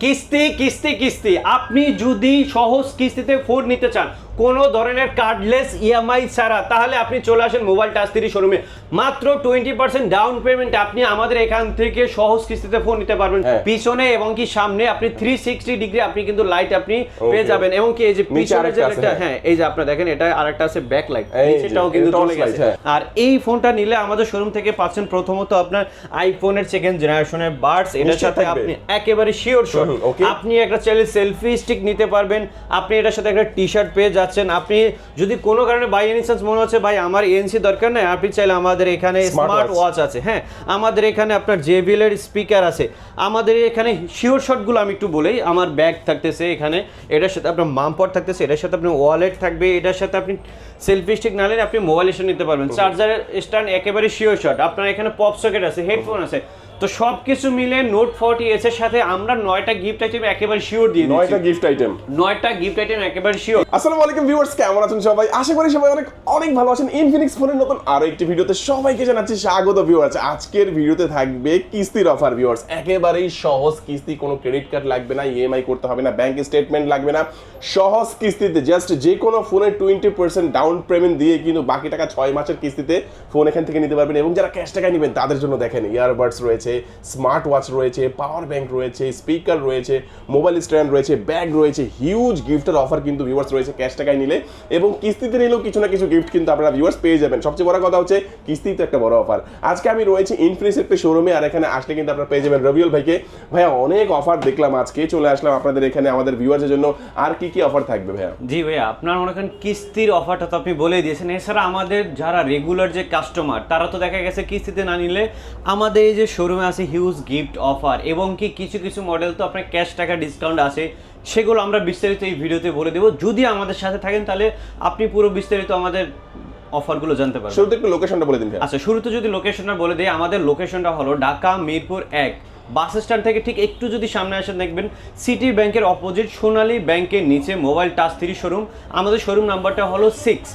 কিস্তি কিস্তি কিস্তি। আপনি যদি সহজ কিস্তিতে ফোন নিতে চান কোনো ধরনের কার্ডলেস ইএমআই ছাড়া তাহলে আপনি চলে আসেন মোবাইল টাচ থ্রি শোরুমে মাত্র টোয়েন্টি পার্সেন্ট ডাউন পেমেন্ট আপনি আমাদের এখান থেকে সহজ কিস্তিতে ফোন নিতে পারবেন। হ্যাঁ। পিছনে এবং কি সামনে আপনি থ্রি সিক্সটি ডিগ্রি আপনি কিন্তু লাইট আপনি পেয়ে যাবেন। এবং কি এই যে পিছনে যে লাইটটা হ্যাঁ। হ্যাঁ এই যে আপনারা দেখেন এটা আরেকটা আছে ব্যাক লাইট এই যে, নিচেটাও কিন্তু চলে গেছে। হ্যাঁ। আর এই ফোনটা নিলে আমাদের শোরুম থেকে পাচ্ছেন প্রথমত আপনার আইফোনের সেকেন্ড জেনারেশনের বার্ডস এটার সাথে আপনি একেবারে শিওর. আপনি একটা চাইলে সেলফি স্টিক নিতে পারবেন। আপনি এটার সাথে একটা টি শার্ট পেয়ে যাচ্ছেন। আপনি যদি কোনো কারণে বাই এনি চান্স মনে হচ্ছে ভাই আমার এনসি দরকার নাই আপনি চাইলে আমাদের এখানে স্মার্ট। ওয়াচ আছে। হ্যাঁ আমাদের এখানে আপনার জেবিএল এর স্পিকার আছে। আমাদের এখানে শিওর শটগুলো আমি একটু বলেই আমার ব্যাগ থাকতেছে এখানে। এটার সাথে আপনার মামপট থাকতেছে এটার সাথে আপনার ওয়ালেট থাকবে এটার সাথে আপনি সেলফি স্টিক না নিলে আপনি মোবাইল এসে নিতে পারবেন। চার্জারের স্ট্যান্ড একেবারে শিওর শট আপনার এখানে পপ সকেট আছে হেডফোন আছে। তো সব কিছু মিলে নোট ফর্টি এস এর সাথে আমরা নয়টা গিফট আইটেম একেবারে শিওর দিয়ে দিচ্ছি। নয়টা গিফট আইটেম নয়টা গিফট আইটেম একেবারে শিওর আসসালামু আলাইকুম ভিউয়ার্স কেমন আছেন সবাই? আশা করি সবাই অনেক অনেক ভালো আছেন। ইনফিনিক্স ফোনের নতুন আরও একটি ভিডিওতে সবাইকে জানাচ্ছি স্বাগত ভিউয়ার্স আজকের ভিডিওতে থাকবে কিস্তির অফার ভিউয়ার্স একেবারেই সহজ কিস্তি কোনো ক্রেডিট কার্ড লাগবে না ইএমআই করতে হবে না ব্যাংক স্টেটমেন্ট লাগবে না। সহজ কিস্তিতে জাস্ট যে কোনো ফোনের টোয়েন্টি পার্সেন্ট ডাউন পেমেন্ট দিয়ে কিন্তু বাকি টাকা ছয় মাসের কিস্তিতে ফোন এখান থেকে নিতে পারবেন এবং যারা ক্যাশ টাকায় নেবেন তাদের জন্য দেখেন ইয়ারবাডস রয়েছে স্মার্ট ওয়াচ রয়েছে পাওয়ার ব্যাংক রয়েছে স্পিকার রয়েছে মোবাইল স্ট্যান্ড রয়েছে ব্যাগ রয়েছে হিউজ গিফটের অফার কিন্তু ভিউয়ার্স রয়েছে ক্যাশ টাকায় নিলে এবং কিস্তিতে নিলেও কিছু না কিছু গিফট কিন্তু আপনারা ভিউয়ার্স পেয়ে যাবেন। সবচেয়ে বড় কথা হচ্ছে কিস্তি তো একটা বড় অফার আজকে আমি রয়েছি ইনফিনিক্স একটা শোরুমে আর এখানে আসলে কিন্তু আপনারা পেয়ে যাবেন রবিউল ভাইকে। ভাইয়া, অনেক অফার দেখলাম আজকে, চলে আসলাম আপনাদের এখানে আমাদের ভিউয়ার্সের জন্য। আর কি কি অফার থাকবে ভাইয়া? জি ভাইয়া, আপনার মনে করেন কিস্তির অফারটা তো আপনি বলে দিয়েছেন। এছাড়া আমাদের যারা রেগুলার যে কাস্টমার তারা তো দেখা গেছে কিস্তিতে না নিলে আমাদের এই যে শোরুমে আছে হিউজ গিফট অফার এবং কি কিছু কিছু মডেল তো আপনার ক্যাশ টাকা ডিসকাউন্ট আছে সেগুলো আমরা বিস্তারিত এই ভিডিওতে বলে দেবো। যদি আমাদের সাথে থাকেন তাহলে আপনি পুরো বিস্তারিত আমাদের অফারগুলো জানতে পারবেন। শুরুতে একটু লোকেশনটা বলে দিন আচ্ছা শুরুতে যদি লোকেশনটা বলে দিই আমাদের লোকেশনটা হলো ঢাকা মিরপুর এক। বাস স্ট্যান্ড থেকে ঠিক একটু যদি সামনে আসেন দেখবেন সিটি ব্যাংকের অপোজিট সোনালী ব্যাংকের নিচে মোবাইল টাচ থ্রি শোরুম আমাদের শোরুম নাম্বারটা হলো সিক্স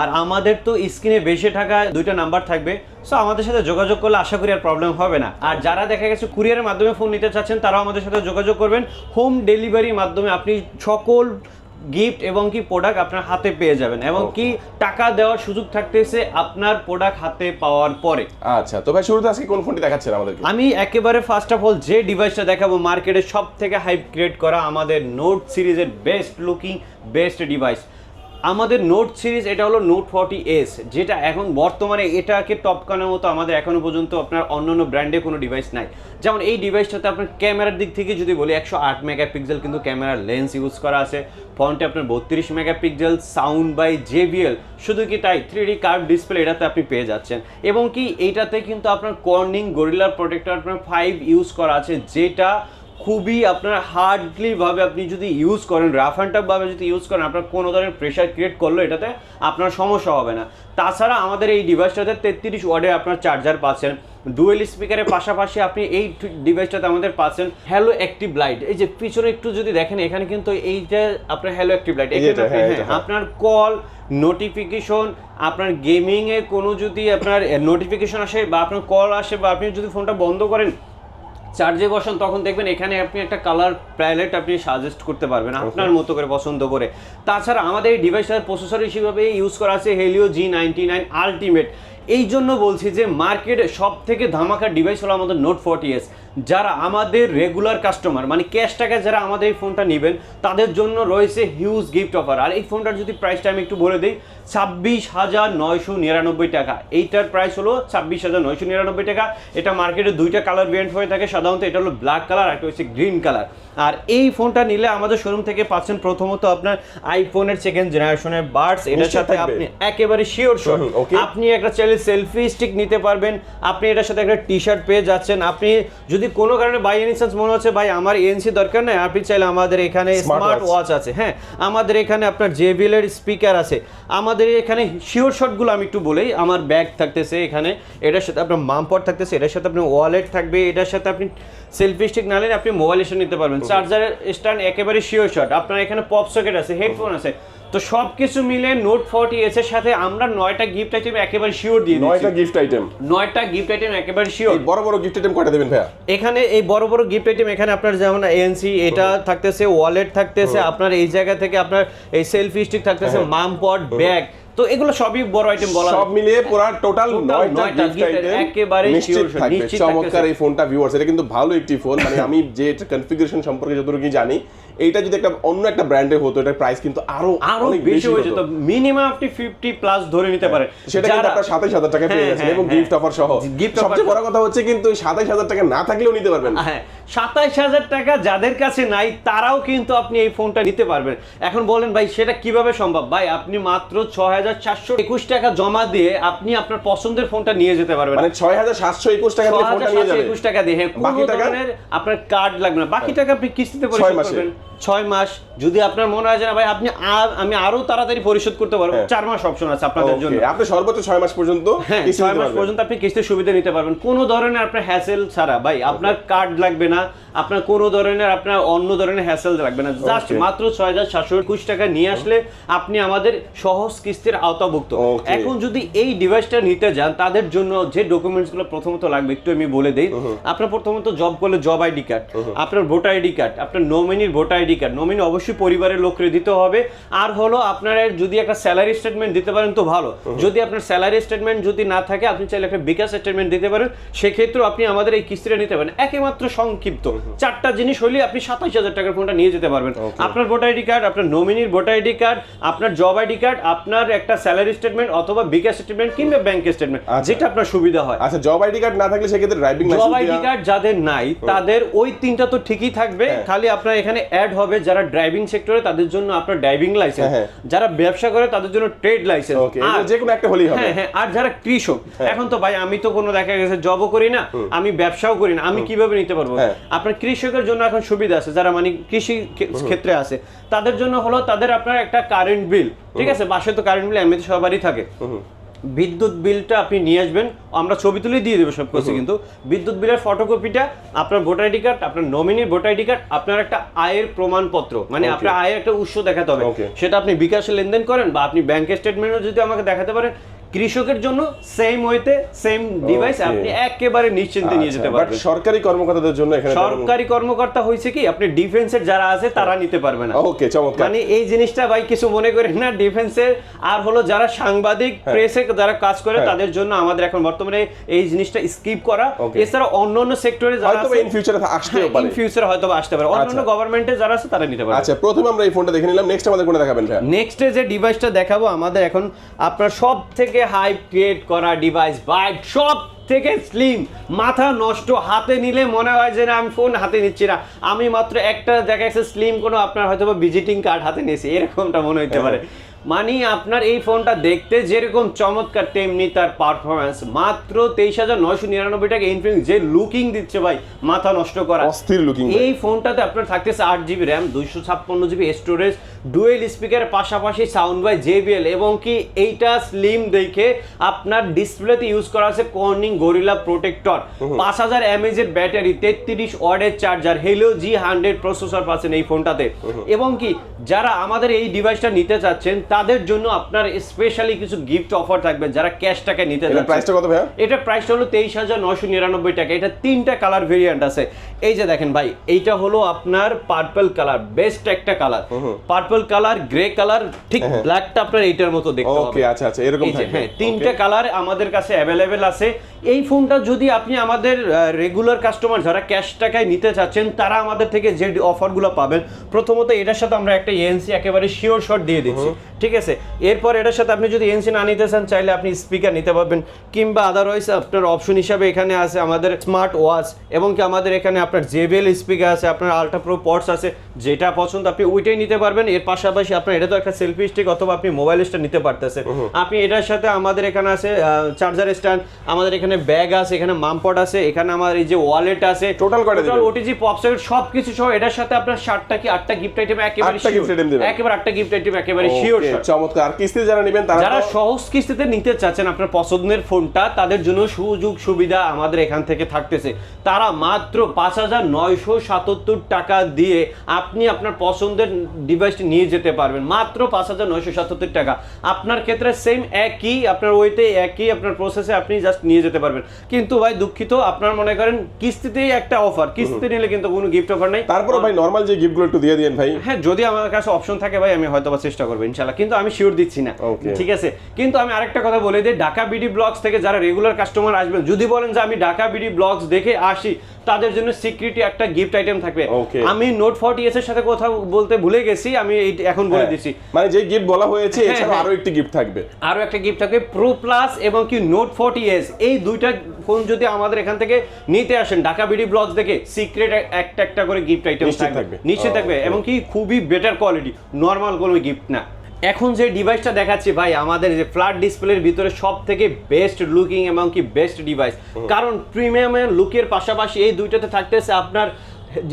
আর আমাদের তো স্ক্রিনে বেশি টাকা দুইটা নাম্বার থাকবে সো আমাদের সাথে যোগাযোগ করলে আশা করি আর প্রবলেম হবে না। আর যারা দেখা গেছে কুরিয়ারের মাধ্যমে ফোন নিতে চাচ্ছেন তারাও আমাদের সাথে যোগাযোগ করবেন। হোম ডেলিভারির মাধ্যমে আপনি সকল গিফট এবং কি প্রোডাক্ট আপনার হাতে পেয়ে যাবেন এবং কি টাকা দেওয়ার সুযোগ থাকতেছে আপনার প্রোডাক্ট হাতে পাওয়ার পরে। আচ্ছা তো ভাই শুরুতে আজকে কোন ফোনটি দেখাচ্ছেন আমাদেরকে? আমি একেবারে ফার্স্ট অফ অল যে ডিভাইসটা দেখাবো মার্কেটে সব থেকে হাইপ ক্রিয়েট করা আমাদের নোট সিরিজের বেস্ট লুকিং বেস্ট ডিভাইস আমাদের নোট সিরিজ এটা হলো নোট ফর্টি এস যেটা এখন বর্তমানে এটাকে টপকানোর মতো আমাদের এখনও পর্যন্ত আপনার অন্যান্য ব্র্যান্ডে কোনো ডিভাইস নাই। যেমন এই ডিভাইসটাতে আপনার ক্যামেরার দিক থেকে যদি বলি, একশো আট মেগাপিক্সেল কিন্তু ক্যামেরার লেন্স ইউজ করা আছে। ফ্রন্টে আপনার বত্রিশ মেগাপিক্সেল সাউন্ড বাই জেবিএল শুধু কি তাই? থ্রি ডি কার্ভ ডিসপ্লে এটাতে আপনি পেয়ে যাচ্ছেন। এবং কি এইটাতে কিন্তু আপনার কর্নিং গরিলার প্রোটেক্টর আপনার ফাইভ ইউজ করা আছে, যেটা খুবই আপনার হার্ডলি ভাবে আপনি যদি ইউজ করেন রাফ অ্যান্ড টাফ ভাবে যদি ইউজ করেন আপনার কোনো ধরনের প্রেশার ক্রিয়েট করল এটাতে আপনার সমস্যা হবে না। তাছাড়া আমাদের এই ডিভাইসটাতে তেত্রিশ ওয়ার্ডে আপনার চার্জার পাচ্ছেন। ডুয়েল স্পিকারের পাশাপাশি আপনি এই ডিভাইসটাতে আমাদের পাচ্ছেন হ্যালো অ্যাক্টিভ লাইট এই যে পিছনে একটু যদি দেখেন এখানে কিন্তু এইটা আপনার হ্যালো অ্যাক্টিভ লাইট। আপনার কল নোটিফিকেশন আপনার গেমিংয়ে কোনো যদি আপনার নোটিফিকেশন আসে বা আপনার কল আসে বা আপনি যদি ফোনটা বন্ধ করেন চার্জে বসান তখন দেখবেন এখানে আপনি একটা কালার প্যালেট আপনি সাজেস্ট করতে পারবেন আপনার মতো করে পছন্দ করে। তাছাড়া আমাদের এই ডিভাইসের প্রসেসর হিসেবে ইউজ করা আছে Helio G ninety nine ultimate এই জন্য বলছি যে মার্কেটে সব থেকে ধামাকা ডিভাইস হলো আমাদের নোট ফর্টি এস যারা আমাদের রেগুলার কাস্টমার মানে ক্যাশ টাকা যারা আমাদের এই ফোনটা নেবেন তাদের জন্য রয়েছে হিউজ গিফট অফার আর এই ফোনটার যদি প্রাইসটা আমি একটু বলে দিই ছাব্বিশ হাজার নয়শো নিরানব্বই টাকা। এইটার প্রাইস হলো ছাব্বিশ হাজার নয়শো নিরানব্বই টাকা। এটা মার্কেটে দুইটা কালার ভেরিয়েন্ট হয়ে থাকে। সাধারণত এটা হলো ব্ল্যাক কালার আর একটা হচ্ছে গ্রিন কালার আর এই ফোনটা নিলে আমাদের শোরুম থেকে পাচ্ছেন প্রথমত আপনার আইফোনের সেকেন্ড জেনারেশনের বার্ডস এটার সাথে আপনি একেবারে শিওর আপনি একটা চাইলে সেলফি স্টিক নিতে পারবেন। আপনি এটার সাথে একটা টি শার্ট পেয়ে যাচ্ছেন। আপনি যদি কোনো কারণে বাই এনি চান্স মনে হচ্ছে ভাই আমার এনসি দরকার নাই আপনি চাইলে আমাদের এখানে স্মার্ট। ওয়াচ আছে। হ্যাঁ আমাদের এখানে আপনার জেবিএল এর স্পিকার আছে। আমাদের এখানে শিওর শটগুলো আমি একটু বলেই আমার ব্যাগ থাকতেছে এখানে। এটার সাথে আপনার মামপট থাকতেছে এটার সাথে আপনার ওয়ালেট থাকবে এটার সাথে আপনি সেলফি স্টিক না নিলে আপনি মোবাইল এসে নিতে পারবেন। চার্জারের স্ট্যান্ড একেবারে শিওর শট আপনার এখানে পপ সকেট আছে হেডফোন আছে। তো সব কিছু মিলে নোট ফর্টি এস এর সাথে আমরা নয়টা গিফট আইটেম একেবারে শিওর দিয়ে দিচ্ছি। নয়টা গিফট আইটেম নয়টা গিফট আইটেম একেবারে শিওর বড় বড় গিফট আইটেম কয়টা দেবেন ভাইয়া? এখানে এই বড় বড় গিফট আইটেম এখানে আপনার যেমন এএনসি এটা থাকতেছে ওয়ালেট থাকতেছে আপনার এই জায়গা থেকে আপনার এই সেলফি স্টিক থাকতেছে। মাম পট ব্যাগ তো এগুলো সবই বড় আইটেম বলা সব মিলিয়ে পুরো টোটাল Total নয়টা নয়টা গিফট আইটেম একেবারে শিওর নিশ্চিত চমৎকার এই ফোনটা ভিউয়ার্স এটা কিন্তু ভালো একটি ফোন মানে আমি যে কনফিগারেশন সম্পর্কে যতটুকু জানি এইটা যদি একটা অন্য একটা ব্র্যান্ডের হতো এটার প্রাইস কিন্তু আরও আরও বেশি হয়ে যেত। মিনিমাম আপনি ফিফটি প্লাস ধরে নিতে পারেন। সেটা কিন্তু আপনার সাতাইশ হাজার টাকা পেয়ে হ্যাঁ, যাচ্ছেন হ্যাঁ, এবং হ্যাঁ। গিফট অফার সহ। offer সবচেয়ে বড় কথা হচ্ছে কিন্তু সাতাইশ হাজার টাকা না থাকলেও নিতে পারবেন। হ্যাঁ সাতাইশ হাজার টাকা যাদের কাছে নাই তারাও কিন্তু আপনি এই ফোনটা নিতে পারবেন। এখন বলেন ভাই সেটা কীভাবে সম্ভব? ভাই আপনি মাত্র ছয় হাজার চারশো একুশ টাকা জমা দিয়ে আপনি আপনার পছন্দের ফোনটা নিয়ে যেতে পারবেন। মানে ছয় হাজার সাতশো একুশ টাকা দিয়ে ফোনটা নিয়ে যাবে একুশ টাকা দিয়ে হ্যাঁ, বাকি টাকা? আপনার কার্ড লাগবে না। বাকি টাকা আপনি কিস্তিতে পরিশোধ করবেন। ছয় মাস যদি আপনার মনে হয় যে না ভাই আপনি আর আমি আরও তাড়াতাড়ি পরিশোধ করতে পারব হ্যাঁ। চার মাস অপশন আছে আপনাদের জন্য। আপনি সর্বোচ্চ ছয় মাস পর্যন্ত হ্যাঁ ছয় মাস পর্যন্ত আপনি কিস্তির সুবিধা নিতে পারবেন। কোনো ধরনের আপনার হ্যাসেল ছাড়া ভাই আপনার কার্ড লাগবে না আপনার কোনো ধরনের আপনার অন্য ধরনের হ্যাসেল লাগবে না। জাস্ট মাত্র ছয় হাজার সাতশো একুশ টাকা নিয়ে আসলে আপনি আমাদের সহজ কিস্তির আওতাভুক্ত। এখন যদি এই ডিভাইসটা নিতে যান তাদের জন্য যে ডকুমেন্টসগুলো প্রথমত লাগবে একটু আমি বলে দিই। আপনার প্রথমত জব করলে জব আইডি কার্ড আপনার ভোটার আইডি কার্ড আপনার নমিনির ভোটার আইডি কার্ড নমিনি অবশ্যই পরিবারের লোকরে দিতে হবে। আর হলো আপনার যদি একটা স্যালারি স্টেটমেন্ট দিতে পারেন তো ভালো। যদি আপনার স্যালারি স্টেটমেন্ট যদি না থাকে আপনি চাইলে একটা বিকাশ স্টেটমেন্ট দিতে পারেন। সেক্ষেত্রে আপনি আমাদের এই কিস্তিটা নিতে পারেন। একেমাত্র সংক্ষিপ্ত। চারটা জিনিস হলে আপনি সাতাইশ হাজার টাকার ফোনটা নিয়ে যেতে পারবেন। আপনার ভোটার আইডি কার্ড আপনার নমিনির ভোটার আইডি কার্ড আপনার জব আইডি কার্ড আপনার একটা স্যালারি স্টেটমেন্ট অথবা বিকাশ স্টেটমেন্ট কিংবা ব্যাংক স্টেটমেন্ট আচ্ছা। যেটা আপনার সুবিধা হয়। আচ্ছা জব আইডি কার্ড না থাকলে সেক্ষেত্রে ড্রাইভিং জব আইডি কার্ড যাদের নাই তাদের ওই তিনটা তো ঠিকই থাকবে। হ্যাঁ। খালি আপনার এখানে অ্যাড হবে যারা ড্রাইভিং সেক্টরে তাদের জন্য আপনার ড্রাইভিং লাইসেন্স হ্যাঁ, যারা ব্যবসা করে তাদের জন্য ট্রেড লাইসেন্স ওকে যে কোনো একটা হলেই হবে। হ্যাঁ হ্যাঁ আর যারা কৃষক এখন তো ভাই আমি তো কোনো দেখা গেছে জবও করি না আমি ব্যবসাও করি না আমি কীভাবে নিতে পারব? হ্যাঁ। আপনার কৃষকের জন্য এখন সুবিধা আছে যারা মানে কৃষি ক্ষেত্রে আছে। তাদের জন্য হলো তাদের আপনার একটা কারেন্ট বিল ঠিক আছে? বাসে তো কারেন্ট বিল এমনিতে সবারই থাকে। বিদ্যুৎ বিলটা আপনি নিয়ে আসবেন আমরা ছবি তুলেই দিয়ে দেবো সব কিছু কিন্তু। বিদ্যুৎ বিলের ফটোকপিটা আপনার ভোটার আইডি কার্ড আপনার নমিনির ভোটার আইডি কার্ড আপনার একটা আয়ের প্রমাণপত্র মানে আপনার আয়ের একটা উৎস দেখাতে হবে. সেটা আপনি বিকাশে লেনদেন করেন বা আপনি ব্যাংকের স্টেটমেন্টও যদি আমাকে দেখাতে পারেন কৃষকের জন্য সেম ওয়েতে সেম ডিভাইস আপনি একেবারে নিশ্চিন্তে নিয়ে যেতে বাট পারবেন। সরকারি কর্মকর্তাদের জন্য এখানে সরকারি কর্মকর্তা হয়েছে কি আপনি ডিফেন্সের যারা আছে তারা নিতে পারবে না। ওকে চমৎকার। মানে এই জিনিসটা ভাই কিছু মনে করেন না ডিফেন্সের আর হলো যারা সাংবাদিক প্রেসে যারা কাজ করে হ্যাঁ। তাদের জন্য আমাদের এখন বর্তমানে এই জিনিসটা স্কিপ করা। এছাড়া অন্য অন্য সেক্টরে যারা হয়তো আছে ইন ফিউচারে আসতেও পারে। ইন ফিউচার হয়তো আসতে পারে। অন্য অন্য আচ্ছা। গভর্নমেন্টে যারা আছে তারা নিতে পারে আচ্ছা প্রথমে আমরা এই ফোনটা দেখে নিলাম। নেক্সট আমাদের কোনটা দেখাবেন নেক্সটে যে ডিভাইসটা দেখাবো আমাদের এখন আপনার সব থেকে হাই ক্রিয়েট করা ডিভাইস বাই সব থেকে স্লিম মাথা নষ্ট, হাতে নিলে মনে হয় যে না, আমি ফোন হাতে নিচ্ছি না। আমি মাত্র একটা দেখা যাচ্ছে স্লিম কোনো আপনার হয়তো বা ভিজিটিং কার্ড হাতে নিয়েছি, এরকমটা মনে হইতে পারে। মানে আপনার এই ফোনটা দেখতে যেরকম চমৎকার তেমনি তার পারফরমেন্স মাত্র তেইশ হাজার নয়শো নিরানব্বই টাকা ইনফিনিক্স যে লুকিং দিচ্ছে ভাই মাথা নষ্ট করা। অস্থির লুকিং এই ফোনটাতে আপনার থাকতেছে আট জিবি র্যাম দুইশো ছাপ্পান্ন জিবি স্টোরেজ ডুয়েল স্পিকারের পাশাপাশি সাউন্ড বাই জেবিএল এবং কি এইটা স্লিম দেখে আপনার ডিসপ্লেতে ইউজ করা আছে কর্নিং গরিলা প্রোটেক্টর পাঁচ হাজার এমএজ এর ব্যাটারি তেত্রিশ ওয়ার্ডের charger Helio G hundred processor পাচ্ছেন এই ফোনটাতে। এবং কি যারা আমাদের এই ডিভাইসটা নিতে চাচ্ছেন তাদের জন্য আপনার স্পেশালি কিছু গিফট অফার থাকবে যারা ক্যাশ টাকা নিতে এটা প্রাইসটা কত ভাইয়া? এটা প্রাইসটা হলো তেইশ হাজার নয়শো নিরানব্বই টাকা। এটা তিনটা কালার ভেরিয়েন্ট আছে। এই যে দেখেন ভাই এইটা হলো আপনার পার্পল কালার বেস্ট একটা colour purple colour grey colour ঠিক ব্ল্যাকটা আপনার এইটার মতো দেখতে ওকে আচ্ছা আচ্ছা এরকম থাকবে। হ্যাঁ তিনটা কালার আমাদের কাছে অ্যাভেলেবেল আছে। এই ফোনটা যদি আপনি আমাদের রেগুলার কাস্টমার যারা ক্যাশ টাকায় নিতে চাচ্ছেন তারা আমাদের থেকে যে অফারগুলো পাবেন প্রথমত এটার সাথে আমরা একটা এএনসি একেবারে শিওর শট দিয়ে দিচ্ছি। ঠিক আছে এরপর এটার সাথে আপনি যদি এএনসি না নিতে চান চাইলে আপনি স্পিকার নিতে পারবেন কিংবা আদারওয়াইজ আপনার অপশন হিসাবে এখানে আছে আমাদের স্মার্ট ওয়াচ এবং কি আমাদের এখানে আপনার জেবিএল স্পিকার আছে আপনার আলট্রা প্রো পডস আছে যেটা পছন্দ আপনি ওইটাই নিতে পারবেন এর পাশাপাশি আপনার এটা তো একটা সেলফি স্টিক অথবা আপনি মোবাইল স্ট্যান্ড নিতে পারতেছেন। আপনি এটার সাথে আমাদের এখানে আছে চার্জার স্ট্যান্ড আমাদের এখানে ব্যাগ আছে এখানে মামপট আছে এখানে আমার এই যে ওয়ালেট আছে টোটাল কয়টা দিবেন? ওটিজি পপসেট সব কিছু সহ এটার সাথে আপনার সাতটা কি আটটা গিফট আইটেম একেবারে? একেবারে আটটা গিফট আইটেম একেবারে শিওর চমৎকার। আর কিস্তি যারা নেবেন তারা যারা সহজ কিস্তিতে নিতে চাচ্ছেন আপনার পছন্দের ফোনটা তাদের জন্য সুযোগ সুবিধা আমাদের এখান থেকে থাকতেছে। তারা মাত্র পাঁচ হাজার নয়শো সাতাত্তর টাকা দিয়ে আপনি আপনার পছন্দের ডিভাইসটি নিয়ে যেতে পারবেন। মাত্র পাঁচ হাজার নয়শো সাতাত্তর টাকা। আপনার ক্ষেত্রে সেম একই আপনার ওইতে একই আপনার প্রসেসে আপনি জাস্ট নিয়ে যেতে পারবেন। কিন্তু ভাই দুঃখিত আপনার মনে করেন কিস্তিতেই একটা অফার কিস্তিতে নিলে কিন্তু কোনো গিফট অফার নেই। তারপরে ভাই নর্মাল যে গিফটগুলো একটু দিয়ে দিন ভাই। হ্যাঁ যদি আমার কাছে অপশন থাকে ভাই আমি হয়তো চেষ্টা করব ইনশাল্লাহ কিন্তু আমি শিওর দিচ্ছি না। ঠিক আছে? কিন্তু আমি আরেকটা কথা বলে দিই ঢাকা বিডি ব্লগস থেকে যারা রেগুলার কাস্টমার আসবেন যদি বলেন যে আমি ঢাকা বিডি ব্লগস দেখে আসি তাদের জন্য সিক্রেটি একটা গিফট আইটেম থাকবে। আমি নোট ফর্টি এস এর সাথে কথা বলতে ভুলে গেছি আমি এখন বলে হ্যাঁ, দিচ্ছি। মানে যে গিফট বলা হয়েছে হ্যাঁ, এছাড়া হ্যাঁ। আরও একটি গিফট থাকবে। আরও একটা গিফট থাকবে প্রো প্লাস এবং কি নোট ফর্টি এস এই দুইটা ফোন যদি আমাদের এখান থেকে নিতে আসেন ঢাকা বিডি ব্লগস দেখে সিক্রেট একটা একটা করে গিফট আইটেম থাকবে। নিশ্চিত থাকবে। Okay. এবং কি খুবই বেটার কোয়ালিটি নর্মাল কোনো গিফট না। এখন যে ডিভাইসটা দেখাচ্ছি ভাই আমাদের যে ফ্ল্যাট ডিসপ্লের ভিতরে সব থেকে বেস্ট লুকিং এবং কি বেস্ট ডিভাইস কারণ প্রিমিয়ামের লুকের পাশাপাশি এই দুইটাতে থাকতেছে আপনার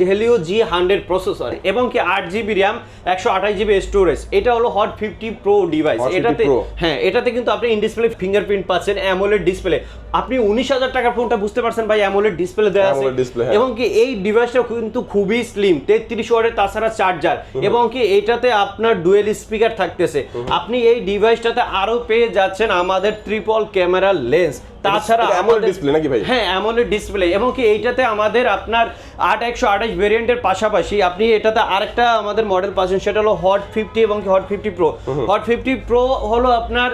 হেলিও জি হান্ড্রেড প্রসেসর এবং কি আট জিবি র্যাম একশো আঠাশ জিবি স্টোরেজ এটা হলো হট ফিফটি প্রো ডিভাইস এটাতে হ্যাঁ এটাতে কিন্তু আপনি ইন ডিসপ্লে ফিঙ্গারপ্রিন্ট পাচ্ছেন অ্যামোলেড ডিসপ্লে আপনি উনিশ হাজার টাকার ফোনটা বুঝতে পারছেন ভাই অ্যামোলেড ডিসপ্লে দেওয়া আছে। হ্যাঁ। এবং কি এই ডিভাইসটা কিন্তু খুবই স্লিম তেত্রিশ ওয়াটের তাছাড়া চার্জার এবং কি এটাতে আপনার ডুয়েল স্পিকার থাকতেছে। আপনি এই ডিভাইসটাতে আরও পেয়ে যাচ্ছেন আমাদের ট্রিপল ক্যামেরা লেন্স তাছাড়া আমাদের- display নাকি ভাই? হ্যাঁ অ্যামোলেড ডিসপ্লে এবং কি এইটাতে আমাদের আপনার আট একশো আঠাশ ভেরিয়েন্টের পাশাপাশি আপনি এটাতে আরেকটা আমাদের মডেল পাচ্ছেন সেটা হলো হট ফিফটি এবং hot fifty pro hot fifty pro হলো আপনার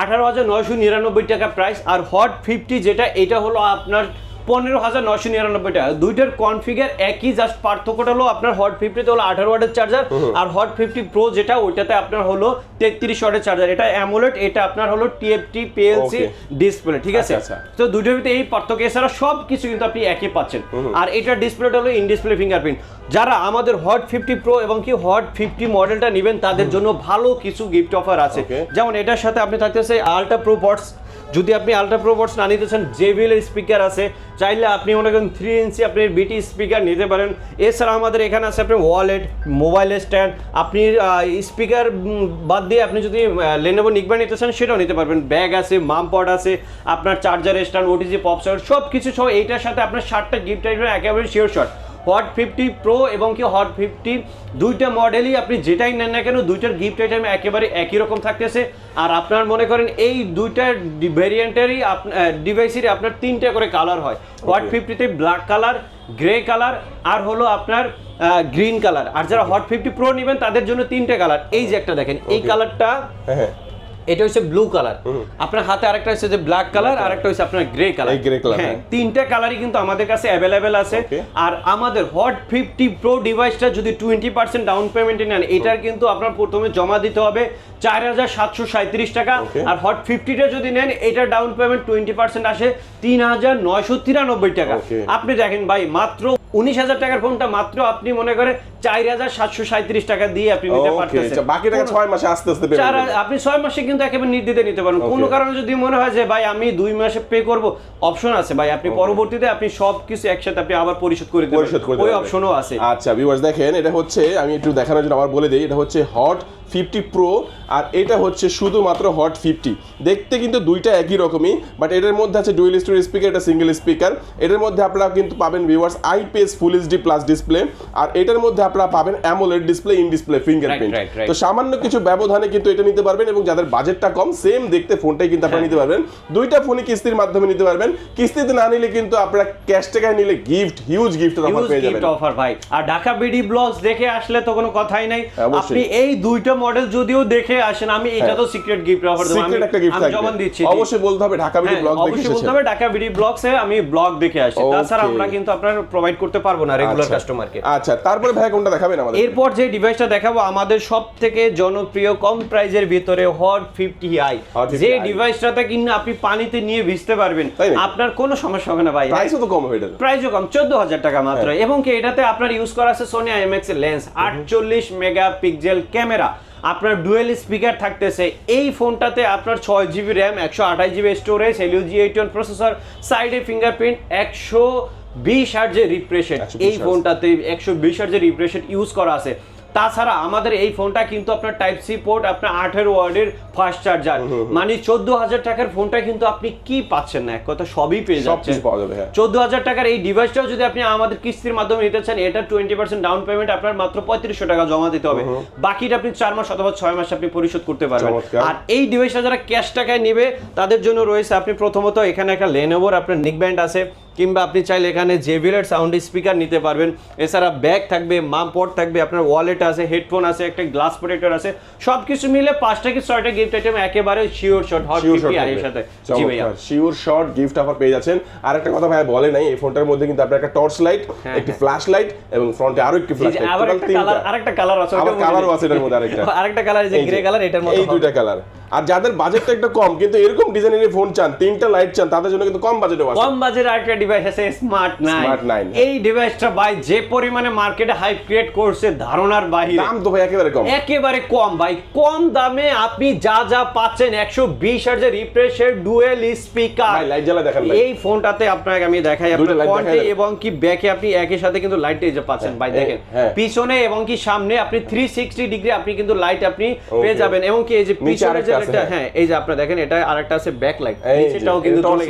আঠারো হাজার নয়শো নিরানব্বই টাকা প্রাইস আর হট ফিফটি যেটা এটা হলো আপনার পনেরো হাজার নশো নিরানব্বই টাকা দুইটার কনফিগার একই জাস্ট পার্থক্যটা হলো আপনার হট ফিফটিতে হলো আঠারো ওয়াটের চার্জার আর হট ফিফটি প্রো যেটা ওইটাতে আপনার হলো তেত্রিশ ওয়াটের চার্জার এটা অ্যামোলেট এটা আপনার হলো টিএফটি পিএলসি ডিসপ্লে ঠিক আছে? আচ্ছা, আচ্ছা। তো দুটোর ভিতরে এই পার্থক্য এছাড়া সব কিছু কিন্তু আপনি একই পাচ্ছেন। আর এটা ডিসপ্লেটা হলো ইন ডিসপ্লে ফিঙ্গারপ্রিন্ট যারা আমাদের হট ফিফটি প্রো এবং কি হট ফিফটি মডেলটা নেবেন তাদের জন্য ভালো কিছু গিফট অফার আছে। যেমন এটার সাথে আপনি থাকতেছে আলট্রা প্রো বটস যদি আপনি আলট্রা প্রো বটস না নিতে চান জেবিএল এর স্পিকার আছে, চাইলে আপনি মনে করেন থ্রি ইঞ্চি আপনি বিটি স্পিকার নিতে পারেন। এছাড়া আমাদের এখানে আছে আপনার ওয়ালেট মোবাইল স্ট্যান্ড আপনি স্পিকার বাদ দিয়ে আপনি যদি লেনোভো নিকবা নিতে চান, সেটাও নিতে পারবেন। ব্যাগ আছে মাম পড আছে, আপনার চার্জার স্ট্যান্ড ওটিজি পপ শট সব কিছু সহ এইটার সাথে আপনার ষাটটা গিফট আসবে একেবারে sure shot hot fifty pro এবং কি হট ফিফটি দুইটা মডেলই আপনি যেটাই নেন না কেন দুইটার গিফট আইটেম একেবারে একই রকম থাকতেছে। আর আপনার মনে করেন এই দুইটা ভেরিয়েন্টেরই ডিভাইসেরই আপনার তিনটা করে কালার হয়। হট ফিফটিতে ব্ল্যাক কালার গ্রে কালার আর হলো আপনার গ্রিন কালার আর যারা হট ফিফটি প্রো নেবেন তাদের জন্য তিনটে কালার এই যে একটা দেখেন এই কালারটা এটা হচ্ছে ব্লু কালার আপনার হাতে আরেকটা হচ্ছে যে ব্ল্যাক কালার আর একটা হচ্ছে আপনার গ্রে কালার grey colour, হ্যাঁ হ্যাঁ। তিনটা কালারই কিন্তু আমাদের কাছে অ্যাভেলেবেল আছে। আর আমাদের হট ফিফটি প্রো ডিভাইসটা যদি টোয়েন্টি পার্সেন্ট ডাউন পেমেন্টে নেন এটার কিন্তু আপনার প্রথমে জমা দিতে হবে চার হাজার সাতশো সাঁত্রিশ টাকা। আর হট ফিফটিটা যদি নেন এটা ডাউন পেমেন্ট টোয়েন্টি পার্সেন্ট আসে তিন হাজার নয়শো তিরানব্বই টাকা। আপনি দেখেন ভাই মাত্র উনিশ হাজার টাকার ফোনটা মাত্র আপনি মনে করে চার হাজার সাতশো সাঁত্রিশ টাকা দিয়ে আপনি নিতে পারতেছেন। বাকি টাকা ছয় মাসে আস্তে আস্তে আপনি ছয় মাসে কিন্তু একেবারে নির্দিতে নিতে পারেন. কোনো কারণে যদি মনে হয় যে ভাই আমি দুই মাসে পে করব অপশন আছে। ভাই আপনি পরবর্তীতে আপনি সব কিছু একসাথে আপনি আবার পরিশোধ করে দিতে পরিশোধ করে ওই অপশনও আছে। আচ্ছা ভিউয়ার্স দেখেন এটা হচ্ছে আমি একটু দেখানোর জন্য আবার বলে দিই এটা হচ্ছে হট ফিফটি প্রো আর এটা হচ্ছে শুধুমাত্র হট ফিফটি দেখতে কিন্তু দুইটা একই রকমই বাট এটার মধ্যে আছে ডুয়েল স্টোরি স্পিকার এটা সিঙ্গেল স্পিকার এটার মধ্যে আপনারা কিন্তু পাবেন viewers IPS full HD plus display আর এটার মধ্যে আপনারা পাবেন AMOLED display in display fingerprint. তো সামান্য কিছু ব্যবধানে কিন্তু এটা নিতে পারবেন এবং যাদের বাজেটটা কম সেম দেখতে ফোনটাই কিন্তু আপনারা নিতে পারবেন। দুইটা ফোনই কিস্তির মাধ্যমে নিতে পারবেন। কিস্তিতে না নিলে কিন্তু আপনারা ক্যাশ টাকায় নিলে গিফট হিউজ গিফটের অফার পেয়ে যাবেন। গিফট অফার ভাই। আর ঢাকা বিডি ব্লগস দেখে আসলে তো কোনো কথাই নাই। আপনি এই দুইটা মডেল যদিও দেখে আসেন আমি এটা তো সিক্রেট গিফট অফার দেবো। সিক্রেট একটা গিফট আমি থাকবে। জমান দিচ্ছি অবশ্যই বলতে হবে ঢাকা বিডি হ্যাঁ, ব্লগ দেখে অবশ্যই বলতে হবে ঢাকা বিডি ব্লগসে আমি ব্লগ দেখে আসি। তাছাড়া আমরা কিন্তু আপনার প্রোভাইড করতে পারব না রেগুলার আচ্ছা। কাস্টমারকে আচ্ছা তারপরে ভাই কোনটা দেখাবেন আমাদের? এরপর যে ডিভাইসটা দেখাবো আমাদের সব থেকে জনপ্রিয় কম প্রাইজের ভিতরে hot fifty I Hot 50i যে ডিভাইসটাতে কিনা আপনি পানিতে নিয়ে ভিজতে পারবেন আপনার কোনো সমস্যা হবে না ভাই। প্রাইসও তো কম হবে এটা প্রাইসও কম চোদ্দ হাজার টাকা মাত্র। হ্যাঁ। এবং কি এটাতে আপনার ইউজ করা আছে সোনি আইএমএক্স লেন্স আটচল্লিশ মেগা পিক্সেল ক্যামেরা। আপনার ডুয়েল স্পিকার থাকতেছে। এই ফোনটাতে আপনার ছয় জিবি র্যাম একশো আঠাশ GB storage Helio G eight processor সাইডে ফিঙ্গারপ্রিন্ট একশো বিশ হার্জের রিপ্রেশেট 120 এই ফোনটাতে একশো বিশ হার্জের রিপ্রেশেট ইউজ করা আছে। তাছাড়া আমাদের এই ফোনটা কিন্তু আপনার টাইপ সি পোর্ট আপনার আঠেরো ওয়ার্ডের ফাস্ট চার্জার মানে চোদ্দ হাজার টাকার ফোনটা কিন্তু আপনি কি পাচ্ছেন না? এক কথা সবই পেয়ে যাচ্ছেন। হ্যাঁ। চোদ্দ হাজার টাকার এই ডিভাইসটাও যদি আপনি আমাদের কিস্তির মাধ্যমে নিতে চান এটা টোয়েন্টি পার্সেন্ট ডাউন পেমেন্ট আপনার মাত্র পঁয়ত্রিশশো টাকা জমা দিতে হবে। বাকিটা আপনি চার মাস অথবা ছয় মাস আপনি পরিশোধ করতে পারবেন। আর এই ডিভাইসটা যারা ক্যাশ টাকায় নেবে তাদের জন্য রয়েছে আপনি প্রথমত এখানে একটা লেনোভোর আপনার নিক ব্যান্ড আছে। কিংবা আপনি চাইলে এখানে জেভিলের সাউন্ড স্পিকার নিতে পারবেন। এছাড়া ব্যাগ থাকবে মাম পট থাকবে আপনার ওয়ালেট আছে হেডফোন আছে একটা গ্লাস প্রোটেক্টর আছে সব কিছু মিলে পাঁচটা কি ছয়টা গিফট আইটেম একেবারে sure shot hot sure shot আর এর সাথে। জি ভাইয়া। শিওর শট গিফট অফার পেয়ে যাচ্ছেন। আর একটা কথা ভাই বলে নাই এই ফোনটার মধ্যে কিন্তু আপনার একটা টর্চ লাইট একটি ফ্ল্যাশ লাইট এবং ফ্রন্টে আরও একটি ফ্ল্যাশ লাইট আবার একটা কালার আরেকটা কালার আছে আবার কালারও আছে এটার মধ্যে আরেকটা। আরেকটা কালার এই যে গ্রে কালার এটার মধ্যে এই। দুইটা কালার আর যাদের বাজেটটা একটু কম কিন্তু এরকম ডিজাইনের ফোন চান তিনটা লাইট চান তাদের জন্য কিন্তু কম বাজেটও আছে। কম বাজেট আরেকটা ডিভাইস আছে স্মার্ট Smart নাইন 9 এই ডিভাইসটা ভাই যে পরিমাণে মার্কেটে হাইপ ক্রিয়েট করছে ধারণার বাহিরে। দাম তো ভাই একেবারে কম। একেবারে কম ভাই। কম দামে আপনি যা যা পাচ্ছেন একশো বিশ হাজার রিফ্রেশের ডুয়েল স্পিকার ভাই লাইট জ্বালা দেখেন ভাই। এই ফোনটাতে আপনাকে আমি দেখাই আপনার ফ্রন্টে এবং কি ব্যাকে আপনি একই সাথে কিন্তু লাইট যে পাচ্ছেন ভাই হ্যাঁ, দেখেন। হ্যাঁ। পিছনে এবং কি সামনে আপনি থ্রি সিক্সটি ডিগ্রি আপনি কিন্তু লাইট আপনি পেয়ে যাবেন। এবং কি এই যে পিছনে যে হ্যাঁ। হ্যাঁ এই যে আপনারা দেখেন এটা আরেকটা আছে ব্যাক লাইট নিচেটাও কিন্তু এটা torch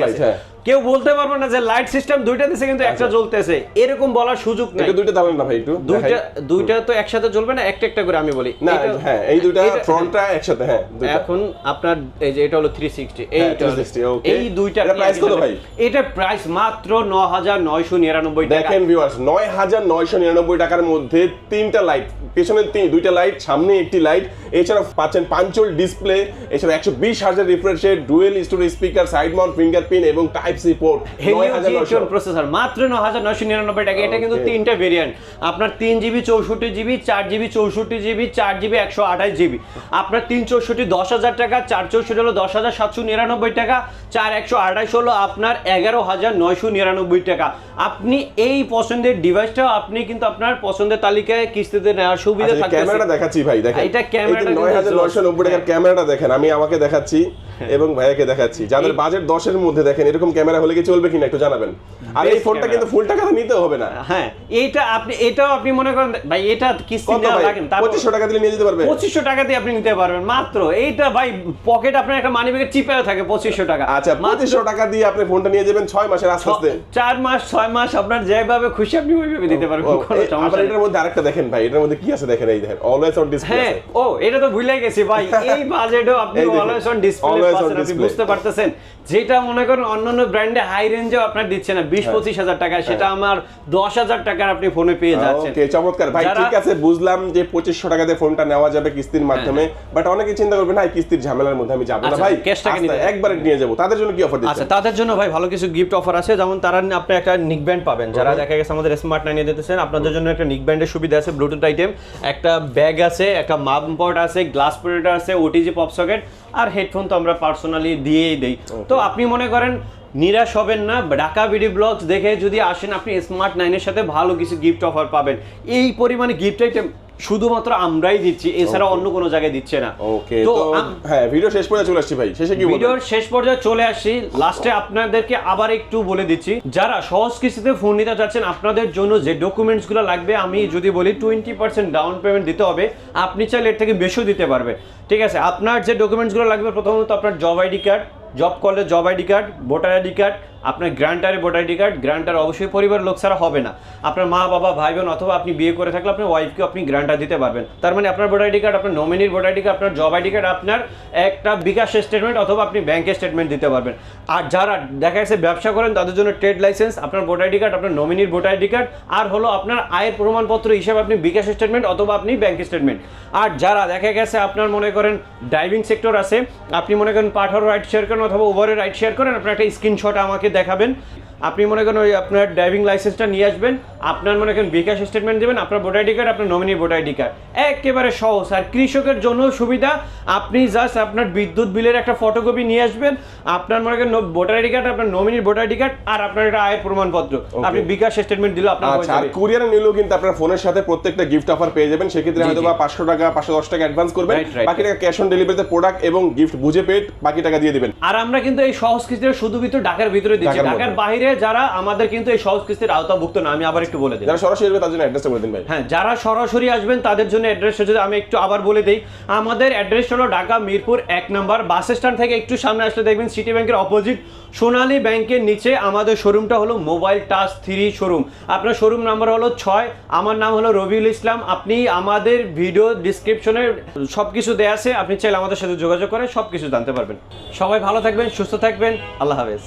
কেউ বলতে পারবে না যে লাইট সিস্টেম দুইটা দিছে কিন্তু একটা জ্বলতেছে। এরকম বলার সুযোগ নাই। দুইটা দাঁড়ান না ভাই একটু। দুইটা দুইটা তো একসাথে জ্বলবে না একটা একটা করে আমি বলি। না হ্যাঁ এই দুইটা ফ্রন্টটা একসাথে হ্যাঁ এখন আপনার এই যে এটা হলো 360 হ্যাঁ, এইটা হলো- 360, okay. এই দুইটা এটা price কত ভাই? এটা প্রাইস মাত্র 9999 টাকা। দেখেন ভিউয়ার্স নয় হাজার নয়শো নিরানব্বই টাকার মধ্যে তিনটা লাইট পেছনে তিন দুইটা লাইট সামনে একটি লাইট এছাড়া পাচ্ছেন পাঞ্চল ডিসপ্লে এছাড়া একশো বিশ হাজার রিফ্রেশের dual storage speaker side mount fingerprint এবং টাইপ সি পোর্ট নয় হাজার নয়শো। প্রসেসর মাত্র 9999 টাকা। এটা কিন্তু তিনটা ভেরিয়েন্ট আপনার 3 GB 64 GB 4 GB 64 GB 4 GB 128 GB আপনার 3 64 10000 টাকা 4 64 হলো 10799 টাকা 4 128 হলো আপনার 11999 টাকা। আপনি এই পছন্দের ডিভাইসটা আপনি কিন্তু আপনার পছন্দের তালিকায় কিস্তিতে নেওয়ার সুবিধা আচ্ছা, থাকবে ক্যামেরাটা দেখাচ্ছি ভাই দেখেন। এটা ক্যামেরাটা নয় হাজার নয়শো নব্বই টাকার ক্যামেরাটা দেখেন আমি আমাকে দেখাচ্ছি। এবং ভাইয়াকে দেখাচ্ছি। যাদের বাজেট দশের মধ্যে দেখেন এরকম ক্যামেরা হলে কি চলবে কিনা একটু জানাবেন। আর এই ফোনটা কিন্তু ফুল টাকা নিতে হবে না। হ্যাঁ এইটা আপনি এটাও আপনি মনে করেন ভাই এটা কিস্তি নেওয়া ভাই? তারপর- পঁচিশশো টাকা দিলে নিয়ে যেতে পারবে? পঁচিশশো টাকা দিয়ে আপনি নিতে পারবেন। মাত্র এইটা ভাই পকেট আপনার একটা মানি ব্যাগের চিপেও থাকে পঁচিশশো টাকা। আচ্ছা মাত্র পঁচিশশো টাকা দিয়ে আপনি ফোনটা নিয়ে যাবেন ছয় মাসের আস্তে আস্তে। চার মাস ছয় মাস আপনার যেভাবে খুশি আপনি ওইভাবে দিতে পারবেন কোনো সমস্যা নেই। এটার মধ্যে আরেকটা দেখেন ভাই এটার মধ্যে কি আছে দেখেন এই দেখেন অলওয়েজ অন ডিসপ্লে হ্যাঁ ও এটা তো ভুলে গেছি ভাই এই বাজেটেও আপনি অলওয়েজ অন ডিসপ্লে বুঝতে পারতেছেন। যেটা মনে করেন অন্যান্য ব্র্যান্ডে হাই রেঞ্জেও আপনার দিচ্ছে না। হাজার টাকা সেটা আমার দশ হাজার টাকার আপনি ফোনে পেয়ে যাচ্ছেন। ওকে চমৎকার। ভাই ঠিক আছে বুঝলাম যে পঁচিশশো টাকা দিয়ে ফোনটা নেওয়া যাবে কিস্তির মাধ্যমে বাট অনেকে চিন্তা করবে না এই কিস্তির ঝামেলার মধ্যে আমি যাব না। আচ্ছা, ভাই টাকা আস্তে একবারে নিয়ে যাব। তাদের জন্য কি অফার আচ্ছা তাদের জন্য ভাই ভালো কিছু গিফট অফার আছে। যেমন তারা আপনি একটা নিক ব্যান্ড পাবেন। যারা দেখা গেছে আমাদের স্মার্ট নাইনে দিতেছেন আপনাদের জন্য একটা নিক ব্যান্ডের সুবিধা আছে ব্লুটুথ আইটেম একটা ব্যাগ আছে একটা মাপ পট আছে গ্লাস প্রোটেক্টর আছে ওটিজি পপ সকেট আর হেডফোন তো আমরা পার্সোনালি দিয়েই দেই। তো আপনি মনে করেন নিরাশ হবেন না ঢাকা ভিডি ব্লগস দেখে যদি আসেন আপনি স্মার্ট নাইনের সাথে ভালো কিছু গিফট অফার পাবেন। এই পরিমাণে গিফট আইটেম শুধুমাত্র আমরাই দিচ্ছি এছাড়া অন্য কোনো জায়গায় দিচ্ছে না। ওকে তো হ্যাঁ ভিডিও শেষ পর্যন্ত চলে আসছি ভাই শেষে কি ভিডিওর শেষ পর্যায়ে চলে আসি। লাস্টে আপনাদেরকে আবার একটু বলে দিচ্ছি যারা সহজ কিস্তিতে ফোন নিতে চাচ্ছেন আপনাদের জন্য যে ডকুমেন্টসগুলো লাগবে আমি যদি বলি টোয়েন্টি পার্সেন্ট ডাউন পেমেন্ট দিতে হবে আপনি চাইলে এর থেকে বেশিও দিতে পারবে। ঠিক আছে আপনার যে ডকুমেন্টসগুলো লাগবে প্রথমত আপনার জব আইডি কার্ড জব করলে job ID card voter ID card আপনার গ্রান্টারে ভোটার আইডি কার্ড, গ্রান্টার অবশ্যই পরিবার লোক ছাড়া হবে না। আপনার মা, বাবা ভাই বোন অথবা আপনি বিয়ে করে থাকলে আপনার ওয়াইফকে আপনি গ্রান্টার দিতে পারবেন। তার মানে আপনার ভোটার আইডি কার্ড, আপনার নমিনির ভোটার আইডি কার্ড, আপনার জব আইডি কার্ড, আপনার একটা বিকাশ স্টেটমেন্ট অথবা আপনি ব্যাংকের স্টেটমেন্ট দিতে পারবেন। আর যারা দেখা গেছে ব্যবসা করেন, তাদের জন্য ট্রেড লাইসেন্স আপনার ভোটার আইডি কার্ড, আপনার নমিনির ভোটার আইডি কার্ড, আর হলো আপনার আয়ের প্রমাণপত্র হিসাবে আপনি বিকাশ স্টেটমেন্ট অথবা আপনি ব্যাংক স্টেটমেন্ট আর যারা দেখা গেছে আপনার মনে করেন ড্রাইভিং সেক্টর আছে, আপনি মনে করেন পাঠার রাইড শেয়ার করেন অথবা ওভারের রাইড শেয়ার করেন, আপনার একটা স্ক্রিনশট আমাকে দেখাবেন। আপনি মনে করেন ওই আপনার ড্রাইভিং লাইসেন্সটা নিয়ে আসবেন আপনার মনে করেন বিকাশ স্টেটমেন্ট দেবেন আপনার ভোটার আইডি কার্ড আপনার নমিনি ভোটার আইডি কার্ড একেবারে সহজ। আর কৃষকের জন্য সুবিধা আপনি জাস্ট আপনার বিদ্যুৎ বিলের একটা ফটোকপি নিয়ে আসবেন আপনার মনে করেন ভোটার আইডি কার্ড আপনার নমিনির ভোটার আইডি কার্ড আর আপনার একটা আয়ের প্রমাণপত্র। আপনি বিকাশ স্টেটমেন্ট দিলে আপনার আচ্ছা আর কুরিয়ারে নিলেও কিন্তু আপনার ফোনের সাথে প্রত্যেকটা গিফট অফার পেয়ে যাবেন। সেক্ষেত্রে হয়তো বা পাঁচশো টাকা পাঁচশো দশ টাকা অ্যাডভান্স করবেন। বাকি টাকা ক্যাশ অন ডেলিভারিতে প্রোডাক্ট এবং গিফট বুঝে পেয়ে বাকি টাকা দিয়ে দিবেন। আর আমরা কিন্তু এই সহজ কিস্তিটা শুধু ভিতরে ঢাকার ভিতরে দিচ্ছি। ঢাকার বাইরে বাইরে যারা আমাদের কিন্তু এই সহজ কিস্তির আওতাভুক্ত না আমি আবার একটু বলে দিই। যারা সরাসরি আসবে তার জন্য অ্যাড্রেসটা বলে দিন ভাই। হ্যাঁ যারা সরাসরি আসবেন তাদের জন্য অ্যাড্রেসটা যদি আমি একটু আবার বলে দিই। আমাদের অ্যাড্রেস হলো ঢাকা মিরপুর এক নম্বর বাস স্ট্যান্ড থেকে একটু সামনে আসলে দেখবেন সিটি ব্যাংকের অপোজিট সোনালী ব্যাংকের নিচে আমাদের শোরুমটা হলো মোবাইল টাচ থ্রি শোরুম আপনার শোরুম নাম্বার হলো ছয় আমার নাম হলো রবিউল ইসলাম। আপনি আমাদের ভিডিও ডিসক্রিপশনে সব কিছু দেওয়া আছে আপনি চাইলে আমাদের সাথে যোগাযোগ করে সব কিছু জানতে পারবেন। সবাই ভালো থাকবেন সুস্থ থাকবেন আল্লাহ হাফেজ।